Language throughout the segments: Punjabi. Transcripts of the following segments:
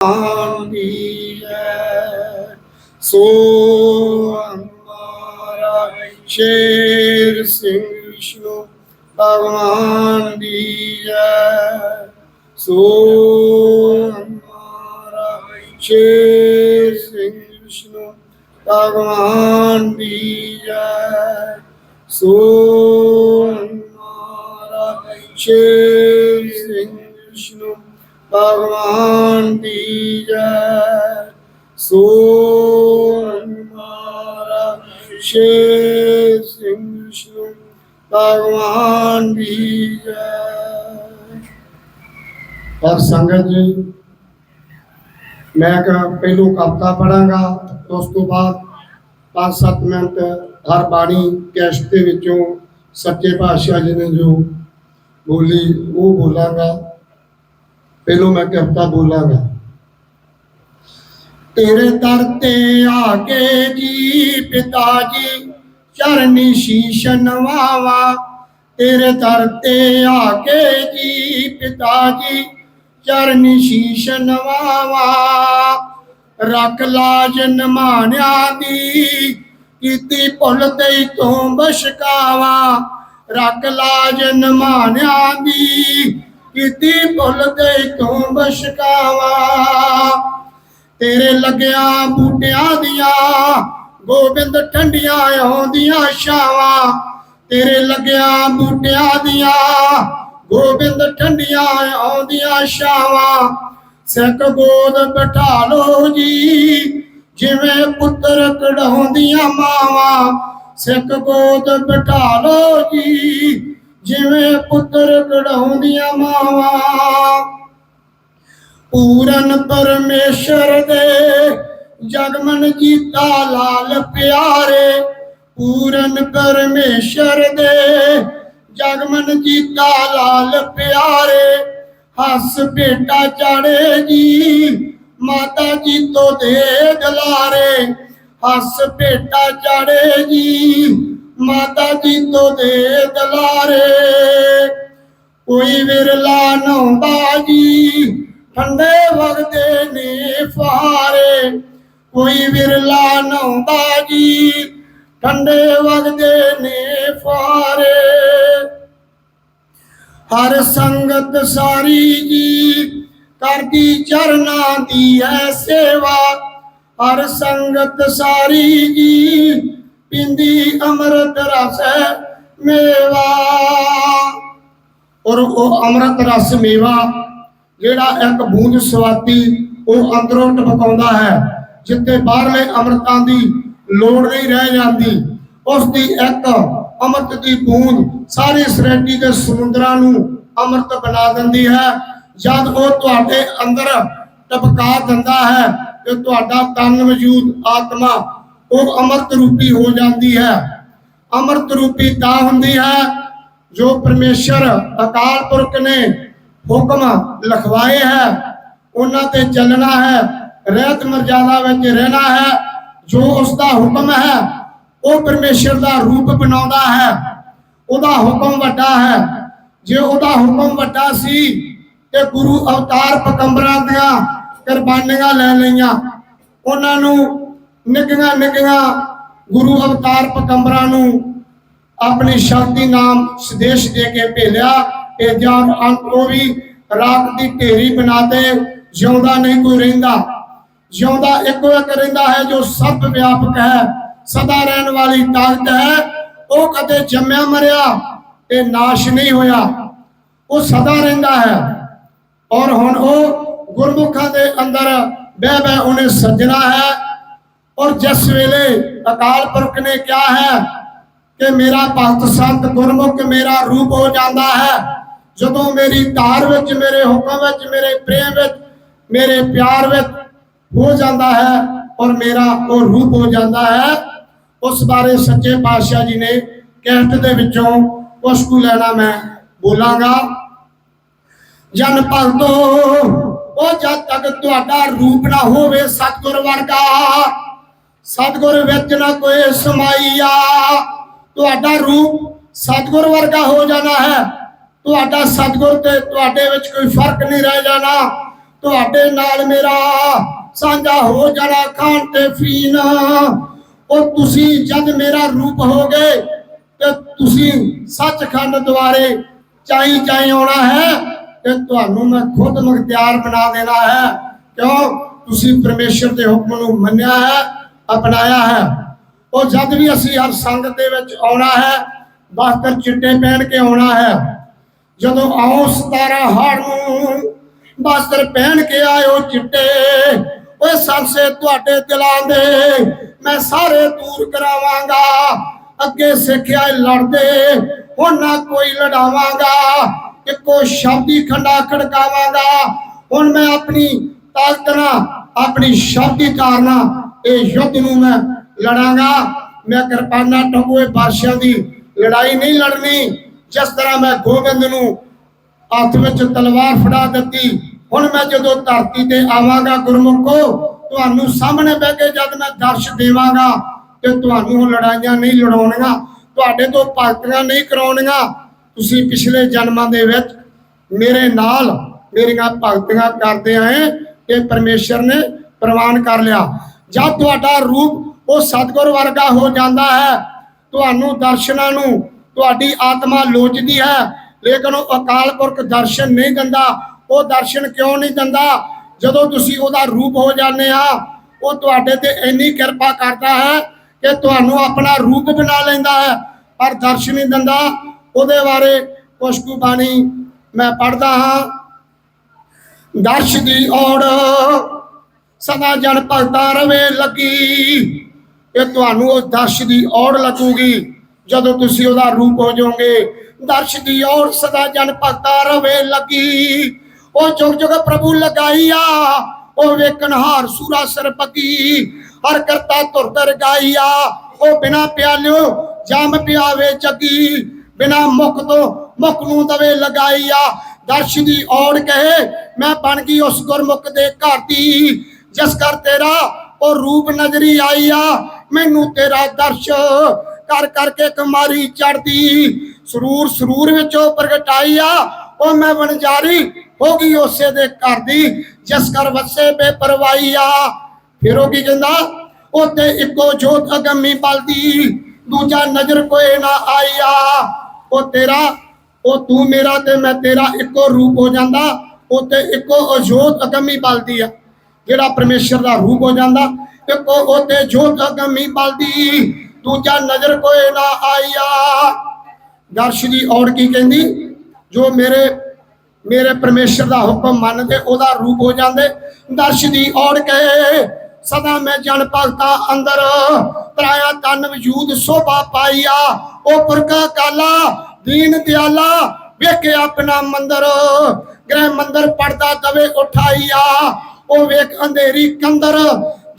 Aniye soğanlara içersin şu aman diye. Soğanlara içersin şu aman diye. Soğanlara içersin ਭਗਵਾਨ ਦੀ ਜੈ। ਸੋ ਮਾਰਾ ਸ਼ੇ ਸਿੰਘ ਸ਼੍ਰੀ ਪਰ ਸੰਗਤ ਜੀ, ਮੈਂ ਕਹ ਪਹਿਲੋ ਕਵਤਾ ਪੜਾਂਗਾ ਉਸ ਤੋਂ ਬਾਅਦ 5-7 ਮਿੰਟ ਹਰ ਬਾਣੀ ਕੈਸ਼ ਦੇ ਵਿੱਚੋਂ ਸੱਚੇ ਪਾਤਸ਼ਾਹ ਜੀ ਨੇ ਜੋ ਬੋਲੀ, ਉਹ ਬੋਲਾਂਗਾ। ਪਹਿਲੋਂ ਮੈਂ ਕਵਿਤਾ ਬੋਲਾਂਗਾ। ਤੇਰੇ ਦਰ ਤੇ ਆ ਕੇ ਜੀ ਪਿਤਾ ਜੀ, ਚਰਨੀ ਸ਼ੀਸ਼ ਨਵਾਵਾ। ਤੇਰੇ ਦਰ ਤੇ ਆ ਕੇ ਜੀ ਪਿਤਾ ਜੀ, ਚਰਨੀ ਸ਼ੀਸ਼ ਨਵਾਵਾ। ਰੱਖ ਲਾਜ ਨਮਾਨਿਆ ਦੀ, ਕੀਤੀ ਭੁੱਲ ਤੇ ਤੂੰ ਬਸ਼ਕਾਵਾ ਰੱਖ ਲਾਜ ਨਮਾਨਿਆ ਦੀ ਕੀਤੀ ਭੁੱਲ ਤੇ ਤੂੰ ਬਸ਼ਕਾਵਾ? ਤੇਰੇ ਲੱਗਿਆ ਬੂਟਿਆਂ ਦੀਆਂ, ਗੋਬਿੰਦ ਠੰਡੀਆਂ ਆਉਂਦੀਆਂ ਛਾਵਾਂ। ਤੇਰੇ ਲੱਗਿਆ ਬੂਟਿਆਂ ਦੀਆਂ, ਗੋਬਿੰਦ ਠੰਡੀਆਂ ਆਉਂਦੀਆਂ ਛਾਵਾਂ। ਸਿੱਖ ਗੋਦ ਬਿਠਾ ਲੋ ਜੀ, ਜਿਵੇਂ ਪੁੱਤਰ ਕਢਾਉਂਦੀਆਂ ਮਾਵਾਂ। ਸਿੱਖ ਗੋਦ ਬਿਠਾ ਲੋ ਜੀ ਜਿਵੇਂ ਪੁੱਤਰ ਕਢਾਉਂਦੀਆਂ ਮਾਵਾਂ, ਪੂਰਨ ਪਰਮੇਸ਼ਰ ਦੇ ਜਗਮਨ ਜੀਤਾ ਲਾਲ ਪਿਆਰੇ, ਪੂਰਨ ਪਰਮੇਸ਼ਰ ਦੇ ਜਗਮਨ ਜੀਤਾ ਲਾਲ ਪਿਆਰੇ। ਹੱਸ ਬੇਟਾ ਚੜੇ ਜੀ ਮਾਤਾ ਜੀ ਤੋਂ ਦੇ ਦਲਾਰੇ ਹੱਸ ਭੇਟਾ ਚੜੇ ਜੀ ਮਾਤਾ ਜੀ ਤੋਂ ਦੇ ਦਲਾਰੇ। ਕੋਈ ਵਿਰਲਾ ਨਹਾਉਂਦਾ ਜੀ ਠੰਡੇ ਵਗਦੇ ਨੇ ਫਾਰੇ ਕੋਈ ਵਿਰਲਾ ਨਹਾਉਂਦਾ ਜੀ ਠੰਡੇ ਵਗਦੇ ਨੇ ਫਾਰੇ ਹਰ ਸੰਗਤ ਸਾਰੀ ਜੀ ਕਰਦੀ ਚਰਨਾਂ ਦੀ ਐ ਸੇਵਾ। ਹਰ ਸੰਗਤ ਸਾਰੀ ਜੀ ਅੰਮ੍ਰਿਤ ਰਸ ਮੇਵਾ। ਔਰ ਉਹ ਅੰਮ੍ਰਿਤ ਰਸ ਮੇਵਾ, ਜਿਹੜਾ ਇੱਕ ਬੂੰਦ ਸਵਾਤੀ, ਉਹ ਅੰਦਰੋਂ ਟਪਕਾਉਂਦਾ ਹੈ, ਜਿੱਥੇ ਬਾਹਰਲੇ ਅੰਮ੍ਰਿਤਾਂ ਦੀ ਲੋੜ ਨਹੀਂ ਰਹਿ ਜਾਂਦੀ। ਉਸ ਦੀ ਇੱਕ ਅੰਮ੍ਰਿਤ ਦੀ ਬੂੰਦ ਸਾਰੀ ਸ੍ਰਿਸ਼ਟੀ ਦੇ ਸਮੁੰਦਰਾਂ ਨੂੰ ਅੰਮ੍ਰਿਤ ਬਣਾ ਦਿੰਦੀ ਹੈ। ਜਦ ਉਹ ਤੁਹਾਡੇ ਅੰਦਰ ਟਪਕਾ ਦਿੰਦਾ ਹੈ, ਤੇ ਤੁਹਾਡਾ ਤਨ ਵਜੂਦ ਆਤਮਾ ਉਹ ਅੰਮ੍ਰਿਤ ਰੂਪੀ ਹੋ ਜਾਂਦੀ ਹੈ। ਅੰਮ੍ਰਿਤ ਰੂਪੀ ਤਾਂ ਹੁੰਦੀ ਹੈ ਜੋ ਪਰਮੇਸ਼ਰ ਅਕਾਲ ਪੁਰਖ ਨੇ ਹੁਕਮ ਲਿਖਵਾਏ ਹੈ। ਉਹਨਾਂ ਤੇ ਚੱਲਣਾ ਹੈ, ਰਹਿਤ ਮਰਜ਼ਾਦਾ ਵਿੱਚ ਰਹਿਣਾ ਹੈ, ਜੋ ਉਸ ਦਾ ਹੁਕਮ ਹੈ, ਉਹ ਪਰਮੇਸ਼ਰ ਦਾ ਰੂਪ ਬਣਾਉਂਦਾ ਹੈ। ਉਹਦਾ ਹੁਕਮ ਵੱਡਾ ਹੈ। ਜੇ ਉਹਦਾ ਹੁਕਮ ਵੱਡਾ ਸੀ ਤੇ ਗੁਰੂ ਅਵਤਾਰ ਪਕੰਬਰਾਂ ਦੀਆਂ ਕੁਰਬਾਨੀਆਂ ਲੈ ਲਈਆਂ। ਉਹਨਾਂ ਨੂੰ ਨਿੱਕੀਆਂ ਨਿੱਕੀਆਂ ਗੁਰੂ ਅਵਤਾਰ ਪਕੰਬਰਾਂ ਨੂੰ ਆਪਣੀ ਸ਼ਕਤੀ ਨਾਮ ਸੰਦੇਸ਼ ਦੇ ਕੇ ਭੇਲਿਆ ਇਹ ਜਾਨ ਅੰਤ ਉਹ ਵੀ ਰਾਤ ਦੀ ਢੇਰੀ ਬਣਾਤੇ ਜਿਉਂਦਾ ਨਹੀਂ ਕੋਈ ਰਹਿੰਦਾ। ਜਿਉਂਦਾ ਇੱਕੋ ਇੱਕ ਰਹਿੰਦਾ ਹੈ ਜੋ ਸਭ ਵਿਆਪਕ ਹੈ, ਸਦਾ ਰਹਿਣ ਵਾਲੀ ਤਾਕਤ ਹੈ। ਉਹ ਕਦੇ ਜੰਮਿਆ ਮਰਿਆ ਤੇ ਨਾਸ਼ ਨਹੀਂ ਹੋਇਆ। ਉਹ ਸਦਾ ਰਹਿੰਦਾ ਹੈ। ਔਰ ਹੁਣ ਉਹ ਗੁਰਮੁਖਾਂ ਦੇ ਅੰਦਰ ਬਹਿ ਬਹਿ ਉਹਨੇ ਸੱਜਣਾ ਹੈ। ਔਰ ਜਿਸ ਵੇਲੇ ਅਕਾਲ ਪੁਰਖ ਨੇ ਕਿਹਾ ਹੈ ਕਿ ਮੇਰਾ ਭਗਤ ਸੰਤ ਗੁਰਮੁਖ ਮੇਰਾ ਰੂਪ ਹੋ ਜਾਂਦਾ ਹੈ, ਜਦੋਂ ਮੇਰੀ ਧਾਰ ਵਿੱਚ, ਮੇਰੇ ਹੁਕਮ ਵਿੱਚ, ਮੇਰੇ ਪ੍ਰੇਮ ਵਿੱਚ, ਮੇਰੇ ਪਿਆਰ ਵਿੱਚ ਹੋ ਜਾਂਦਾ ਹੈ ਔਰ ਮੇਰਾ ਉਹ ਰੂਪ ਹੋ ਜਾਂਦਾ ਹੈ, ਉਸ ਬਾਰੇ ਸੱਚੇ ਪਾਤਸ਼ਾਹ ਜੀ ਨੇ ਕਹਿਤ ਦੇ ਵਿੱਚੋਂ ਕੁਛ ਕੁ ਲੈਣਾ ਮੈਂ ਬੋਲਾਂਗਾ। ਜਨ ਭਗਤੋ, ਉਹ ਜਦ ਤੱਕ ਤੁਹਾਡਾ ਰੂਪ ਨਾ ਹੋਵੇ ਸਤਿਗੁਰ ਵਰਗਾ ਸਤਿਗੁਰ ਵਿੱਚ ਨਾ ਕੋਈ ਸਮਾਈਆ। ਤੁਹਾਡਾ ਰੂਪ ਸਤਿਗੁਰ ਵਰਗਾ ਹੋ ਜਾਣਾ ਹੈ। ਤੁਹਾਡਾ ਸਤਿਗੁਰ ਤੇ ਤੁਹਾਡੇ ਵਿੱਚ ਕੋਈ ਫ਼ਰਕ ਨਹੀਂ ਰਹਿ ਜਾਣਾ। ਤੁਹਾਡੇ ਨਾਲ ਮੇਰਾ ਸਾਂਝਾ ਹੋ ਜਾਣਾ ਖਾਣ ਤੇ ਫੀਨ ਉਹ ਤੁਸੀਂ ਜਦ ਮੇਰਾ ਰੂਪ ਹੋਗੇ ਤੇ ਤੁਸੀਂ ਸੱਚਖੰਡ ਦੁਆਰੇ ਚਾਈ ਚਾਈ ਆਉਣਾ ਹੈ ਤੇ ਤੁਹਾਨੂੰ ਮੈਂ ਖੁਦ ਮੁਖਤਿਆਰ ਬਣਾ ਦੇਣਾ ਹੈ। ਕਿਉਂ? ਤੁਸੀਂ ਪਰਮੇਸ਼ਰ ਦੇ ਹੁਕਮ ਨੂੰ ਮੰਨਿਆ ਹੈ। ਅਪਣਾਇਆ ਹੈ। ਉਹ ਜਦ ਵੀ ਅਸੀਂ ਹਰ ਸੰਗਤ ਦੇ ਵਿੱਚ ਆਉਣਾ ਹੈ ਵਸਤਰ ਚਿੱਟੇ ਪਹਿਨ ਕੇ ਆਉਣਾ ਹੈ। ਜਦੋਂ ਆਓ 17 ਹਾੜ ਨੂੰ ਵਸਤਰ ਪਹਿਨ ਕੇ ਆਇਓ ਚਿੱਟੇ। ਓਏ ਸੰਸੇ ਤੁਹਾਡੇ ਦਿਲਾਂ ਦੇ, ਮੈਂ ਸਾਰੇ ਦੂਰ ਕਰਾਵਾਂਗਾ। ਅੱਗੇ ਸਿੱਖਿਆ ਲੜਦੇ, ਹੁਣ ਨਾ ਕੋਈ ਲੜਾਵਾਂਗਾ। ਇੱਕੋ ਸ਼ਬਦੀ ਖੰਡਾ ਖੜਕਾਵਾਂਗਾ। ਹੁਣ ਮੈਂ ਆਪਣੀ ਤਾਕਤ ਨਾਲ, ਆਪਣੀ ਸ਼ਬਦੀ ਕਾਰਨਾ ਇਹ ਯੁੱਧ ਨੂੰ ਮੈਂ ਲੜਾਂਗਾ। ਮੈਂ ਕਿਰਪਾਨਾ ਟੰਗੋਏ ਬਾਦਸ਼ਾਹ ਦੀ ਲੜਾਈ ਨਹੀਂ ਲੜਨੀ। ਜਿਸ ਤਰ੍ਹਾਂ ਮੈਂ ਗੋਬਿੰਦ ਨੂੰ ਹੱਥ ਵਿੱਚ ਤਲਵਾਰ ਫੜਾ ਦਿੱਤੀ, ਹੁਣ ਮੈਂ ਜਦੋਂ ਧਰਤੀ ਤੇ ਆਵਾਂਗਾ ਗੁਰਮੁਖੋ, ਤੁਹਾਨੂੰ ਸਾਹਮਣੇ ਬਹਿ ਕੇ ਜਦ ਮੈਂ ਦਰਸ਼ ਦੇਵਾਂਗਾ ਤੇ ਤੁਹਾਨੂੰ ਲੜਾਈਆਂ ਨਹੀਂ ਲੜਾਉਣੀਆਂ, ਤੁਹਾਡੇ ਤੋਂ ਭਗਤਾਂ ਨਹੀਂ ਕਰਾਉਣੀਆਂ। ਤੁਸੀਂ ਪਿਛਲੇ ਜਨਮਾਂ ਦੇ ਵਿੱਚ ਮੇਰੇ ਨਾਲ ਮੇਰੀਆਂ ਭਗਤੀਆਂ ਕਰਦੇ ਆਏ ਇਹ ਪਰਮੇਸ਼ਰ ਨੇ ਪ੍ਰਵਾਨ ਕਰ ਲਿਆ। ਜਦ ਤੁਹਾਡਾ ਰੂਪ ਉਹ ਸਤਿਗੁਰ ਵਰਗਾ ਹੋ ਜਾਂਦਾ ਹੈ, ਤੁਹਾਨੂੰ ਦਰਸ਼ਨਾਂ ਨੂੰ, ਤੁਹਾਡੀ ਆਤਮਾ ਲੋਚਦੀ ਹੈ, ਲੇਕਿਨ ਉਹ ਅਕਾਲ ਪੁਰਖ ਦਰਸ਼ਨ ਨਹੀਂ ਦਿੰਦਾ, ਉਹ ਦਰਸ਼ਨ ਕਿਉਂ ਨਹੀਂ ਦਿੰਦਾ? ਜਦੋਂ ਤੁਸੀਂ ਉਹਦਾ ਰੂਪ ਹੋ ਜਾਂਦੇ ਆ, ਉਹ ਤੁਹਾਡੇ ਤੇ ਇੰਨੀ ਕਿਰਪਾ ਕਰਦਾ ਹੈ ਕਿ ਤੁਹਾਨੂੰ ਆਪਣਾ ਰੂਪ ਬਣਾ ਲੈਂਦਾ ਹੈ, ਪਰ ਦਰਸ਼ਨ ਨਹੀਂ ਦਿੰਦਾ। ਉਹਦੇ ਬਾਰੇ ਕੁਛ ਕੁ ਬਾਣੀ ਮੈਂ ਪੜਦਾ ਹਾਂ। ਦਰਸ਼ ਦੀ ਔੜ ਸਦਾ ਜਨ ਭਗਤਾ ਰਵੇ ਲੱਗੀ। ਇਹ ਤੁਹਾਨੂੰ ਉਹ ਦਰਸ਼ ਦੀ ਔੜ ਲੱਗੂਗੀ, ਜਦੋਂ ਤੁਸੀਂ ਉਹਦਾ ਰੂਪ ਹੋ ਜਾਓਗੇ। ਦਰਸ਼ ਦੀ ਔੜ ਸਦਾ ਜਨ ਭਗਤਾ ਰਵੇ ਲੱਗੀ। ਉਹ ਜੁਗ ਜੁਗ ਪ੍ਰਭੂ ਲਗਾਈਆ, ਉਹ ਵੇਖਣ ਸੂਰਾ ਸਰ ਹਰ ਕਰਤਾ ਧੁਰ ਧਰ ਗਾਈਆ, ਉਹ ਬਿਨਾ ਪਿਆਲਿਓ ਜਮ ਪਿਆਵੇ ਜੱਗੀ ਬਿਨਾ ਮੁਖ ਤੋਂ ਮੁਖ ਨੂੰ ਦਵੇ ਲਗਾਈਆ। ਦਰਸ਼ ਦੀ ਔੜ ਕਹੇ, ਮੈਂ ਬਣ ਗਈ ਉਸ ਗੁਰਮੁਖ ਦੇ ਘਰ ਦੀ। ਜਿਸ ਕਰ ਤੇਰਾ ਉਹ ਰੂਪ ਨਜ਼ਰੀ ਆਈ ਆ, ਮੈਨੂੰ ਤੇਰਾ ਦਰਸ਼ ਕਰ ਕਰਕੇ ਕਮਾਰੀ ਚੜਦੀ ਸਰੂਰ ਸਰੂਰ ਵਿੱਚੋਂ ਪ੍ਰਗਟਾਈ ਆ, ਉਹ ਮੈਂ ਵਣਜਾਰੀ ਹੋ ਗਈ ਉਸੇ ਦੇ ਘਰ ਦੀ, ਜਿਸ ਕਰ ਵਸੇ ਬੇਪਰਵਾਹੀ ਆ। ਫਿਰ ਉਹ ਕੀ ਕਹਿੰਦਾ? ਉਤੇ ਇੱਕੋ ਜੋਤ ਅਗੰਮੀ ਬਲਦੀ, ਦੂਜਾ ਨਜ਼ਰ ਕੋਈ ਨਾ ਆਇਆ ਉਹ ਤੇਰਾ, ਉਹ ਤੂੰ ਮੇਰਾ ਤੇ ਮੈਂ ਤੇਰਾ ਇੱਕੋ ਰੂਪ ਹੋ ਜਾਂਦਾ ਉਤੇ ਇੱਕੋ ਅਜੋਤ ਅਗੰਮੀ ਬਲਦੀ ਆ। ਜਿਹੜਾ ਪਰਮੇਸ਼ਰ ਦਾ ਰੂਪ ਹੋ ਜਾਂਦਾ, ਇੱਕੋ ਉਤੇ ਜੋਤ ਅਗੰਮੀ ਬਲਦੀ ਦੂਜਾ ਨਜ਼ਰ ਕੋਈ ਨਾ ਆਇਆ। ਦਰਸ਼ ਦੀ ਔੜ ਕੀ ਕਹਿੰਦੀ, ਜੋ ਮੇਰੇ ਮੇਰੇ ਪਰਮੇਸ਼ਰ ਦਾ ਹੁਕਮ ਮੰਨਦੇ, ਉਹਦਾ ਰੂਪ ਹੋ ਜਾਂਦੇ। ਦਰਸ਼ ਦੀ ਔੜ ਕਹੇ, ਸਦਾ ਮੈਂ ਜਨ ਭਗਤਾ ਅੰਦਰ, ਤਰਾਇਆ ਤਨ ਵਜੂਦ ਸੋਭਾ ਪਾਈਆ ਉਹ ਪੁਰਖਾ ਕਾਲਾ ਦੀਨ ਦਿਆਲਾ, ਵੇਖੇ ਆਪਣਾ ਮੰਦਰ, ਗ੍ਰਹਿ ਮੰਦਰ ਪੜਦਾ ਦਵੇ ਉਠਾਈਆ ਉਹ ਵੇਖ ਅੰਧੇਰੀ ਕੰਦਰ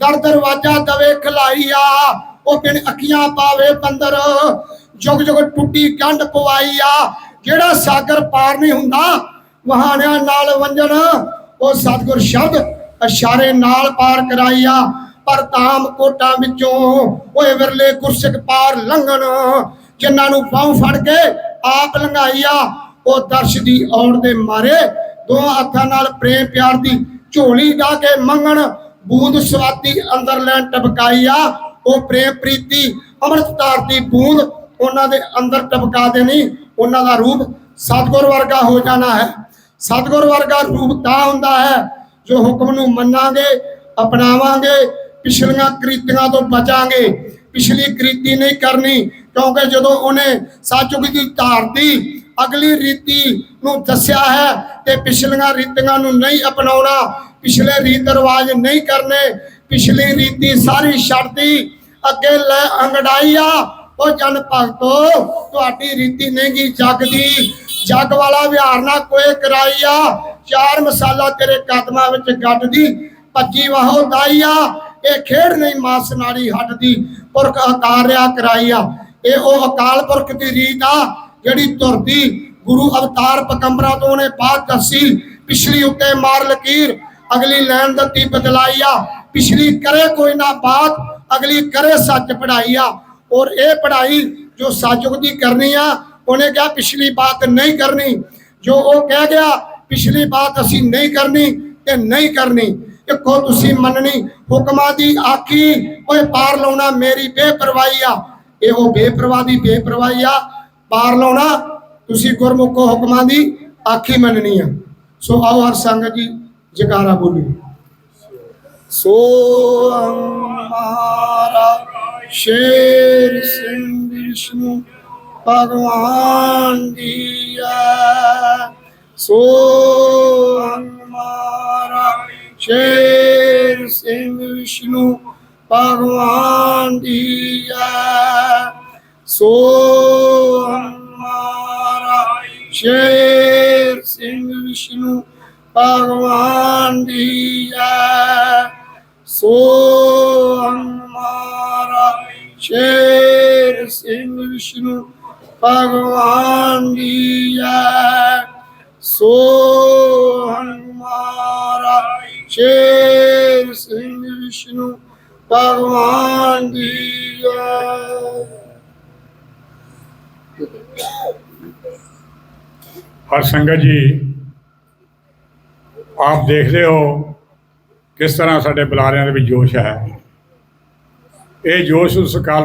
ਦਰ ਦਰਵਾਜਾ ਦਵੇ ਖਲਾਈਆ, ਉਹ ਬਿਨ ਅੱਖੀਆਂ ਪਾਵੇ ਬੰਦਰ। ਜੁਗ ਜੁਗ ਟੁੱਟੀ ਗੰਢ ਪਵਾਈਆ, ਜਿਹੜਾ ਸਾਗਰ ਪਾਰ ਨਹੀਂ ਹੁੰਦਾ, ਵਹਾਣਿਆਂ ਨਾਲ ਵੰਜਣ ਉਹ ਸਤਿਗੁਰ ਸ਼ਬਦ ਇਸ਼ਾਰੇ ਨਾਲ ਪਾਰ ਕਰਾਈਆ। ਪਰ ਧਾਮ ਕੋਟਾਂ ਵਿੱਚੋਂ ਓਏ ਵਿਰਲੇ ਗੁਰਸਿੱਖ ਪਾਰ ਲੰਘਣ, ਜਿਨ੍ਹਾਂ ਨੂੰ ਬਾਹ ਫੜ ਕੇ ਆਪ ਲੰਘਾਈਆ, ਉਹ ਦਰਸ਼ ਦੀ ਔੜ ਦੇ ਮਾਰੇ ਦੋ ਹੱਥਾਂ ਨਾਲ ਪ੍ਰੇਮ ਪਿਆਰ ਦੀ ਝੋਲੀ ਡਾ ਕੇ ਮੰਗਣ, ਬੂੰਦ ਸਵਾਤੀ ਅੰਦਰ ਲੈਣ ਟਪਕਾਈਆ ਉਹ ਪ੍ਰੇਮ ਪ੍ਰੀਤੀ ਅੰਮ੍ਰਿਤ ਦੀ ਬੂੰਦ ਉਹਨਾਂ ਦੇ ਅੰਦਰ ਟਪਕਾ ਦੇਣੀ, ਉਹਨਾਂ ਦਾ ਰੂਪ ਸਤਿਗੁਰ ਵਰਗਾ ਹੋ ਜਾਣਾ ਹੈ। ਸਤਿਗੁਰ ਵਰਗਾ ਰੂਪ ਤਾਂ ਹੁੰਦਾ ਹੈ ਜੋ ਹੁਕਮ ਨੂੰ ਮੰਨਾਂਗੇ, ਅਪਣਾਵਾਂਗੇ, ਪਿਛਲੀਆਂ ਕ੍ਰਿਤੀਆਂ ਤੋਂ ਬਚਾਂਗੇ। ਪਿਛਲੀ ਕ੍ਰਿਤੀ ਨਹੀਂ ਕਰਨੀ, ਕਿਉਂਕਿ ਜਦੋਂ ਉਹਨੇ ਸਾਚੁਗ ਦੀ ਧਾਰਤੀ ਅਗਲੀ ਰੀਤੀ ਨੂੰ ਦੱਸਿਆ ਹੈ ਤੇ ਪਿਛਲੀਆਂ ਰੀਤੀਆਂ ਨੂੰ ਨਹੀਂ ਅਪਣਾਉਣਾ, ਪਿਛਲੇ ਰੀਤ ਰਿਵਾਜ ਨਹੀਂ ਕਰਨੇ, ਪਿਛਲੀ ਰੀਤੀ ਸਾਰੀ ਛੱਡਦੀ ਅੱਗੇ ਲੈ ਅੰਗੜਾਈਆ ਉਹ ਜਨ ਭਗਤੋ, ਤੁਹਾਡੀ ਰੀਤੀ ਨਹੀਂਗੀ ਜਗ ਦੀ ਜਗ ਵਾਲਾ ਵਿਹਾਰ ਨਾ ਕੋਈ ਕਰਾਈਆ ਚਾਰ ਮਸਾਲਾ ਤੇਰੇ ਕਦਮਾਂ ਵਿੱਚ ਗੱਡਦੀ। ਭੱਜੀ ਵਾਹੋ ਦਾਈਆ ਇਹ ਖੇਡ ਨਹੀਂ ਮਾਸ ਨਾਲੀ ਹੱਡ ਦੀ ਪੁਰਖ ਅਕਾਰਿਆ ਕਰਾਈਆ ਇਹ ਉਹ ਅਕਾਲ ਪੁਰਖ ਦੀ ਰੀਤ ਆ। ਜਿਹੜੀ ਤੁਰਦੀ ਗੁਰੂ ਅਵਤਾਰ ਪਕੰਬਰਾਂ ਤੋਂ ਉਹਨੇ ਬਾਤ ਦੱਸੀ, ਪਿਛਲੀ ਉੱਤੇ ਮਾਰ ਲਕੀਰ, ਅਗਲੀ ਲੈਣ ਦਿੱਤੀ ਬਦਲਾਈਆ ਪਿਛਲੀ ਕਰੇ ਕੋਈ ਨਾ ਬਾਤ, ਅਗਲੀ ਕਰੇ ਸੱਚ ਪੜਾਈਆ ਔਰ ਇਹ ਪੜਾਈ ਜੋ ਸਾਜੁਗ ਦੀ ਕਰਨੀ ਆ, ਉਹਨੇ ਕਿਹਾ ਪਿਛਲੀ ਬਾਤ ਨਹੀਂ ਕਰਨੀ। ਜੋ ਉਹ ਕਹਿ ਗਿਆ, ਪਿਛਲੀ ਬਾਤ ਅਸੀਂ ਨਹੀਂ ਕਰਨੀ ਤੇ ਨਹੀਂ ਕਰਨੀ। ਇੱਕੋ ਤੁਸੀਂ ਮੰਨਣੀ, ਹੁਕਮਾਂ ਦੀ ਆਖੀ, ਓਏ ਪਾਰ ਲਾਉਣਾ ਮੇਰੀ ਬੇਪਰਵਾਹੀ ਆ। ਇਹੋ ਬੇਪਰਵਾਹ ਦੀ ਬੇਪਰਵਾਹੀ ਆ। ਪਾਰ ਲਾਉਣਾ, ਤੁਸੀਂ ਗੁਰਮੁਖੋ ਹੁਕਮਾਂ ਦੀ ਆਖੀ ਮੰਨਣੀ ਆ। ਸੋ ਆਓ ਹਰ ਸੰਗਤ ਜੀ, ਜਕਾਰਾ ਬੋਲੀ ਸੋ ਹਮਾਰਾ ਸ਼ੇਰ ਸਿੰਘ ਵਿਸ਼ਨੂੰ ਭਗਵਾਨ ਦੀਆ ਸੋ ਹਮਾਰਾ ਸ਼ੇਰ ਸਿੰਘ ਵਿਸ਼ਨੂੰ ਭਗਵਾਨ ਦੀਆ ਸੋ ਹਮਾਰਾ ਸ਼ੇਰ ਸਿੰਘ ਵਿਸ਼ਨੂੰ ਭਗਵਾਨ ਦੀਆ ਸੋ ਹਮਾਰਾ ਸ਼ੇਰ ਸਿੰਘ ਵਿਸ਼ਨੂੰ ਭਗਵਾਨ ਦੀਆ ਸੋ ਹਮਾਰਾ ਸ਼ੇਰ ਸਿੰਘ ਵਿਸ਼ਨੂੰ ਭਗਵਾਨ ਦੀਆ ਹਰ ਸੰਗਤ ਜੀ, ਆਪ ਦੇਖਦੇ ਹੋ ਕਿਸ ਤਰ੍ਹਾਂ ਸਾਡੇ ਬੁਲਾਰਿਆਂ ਦੇ ਵਿੱਚ ਜੋਸ਼ ਹੈ। ਇਹ ਜੋਸ਼ ਉਸ ਅਕਾਲ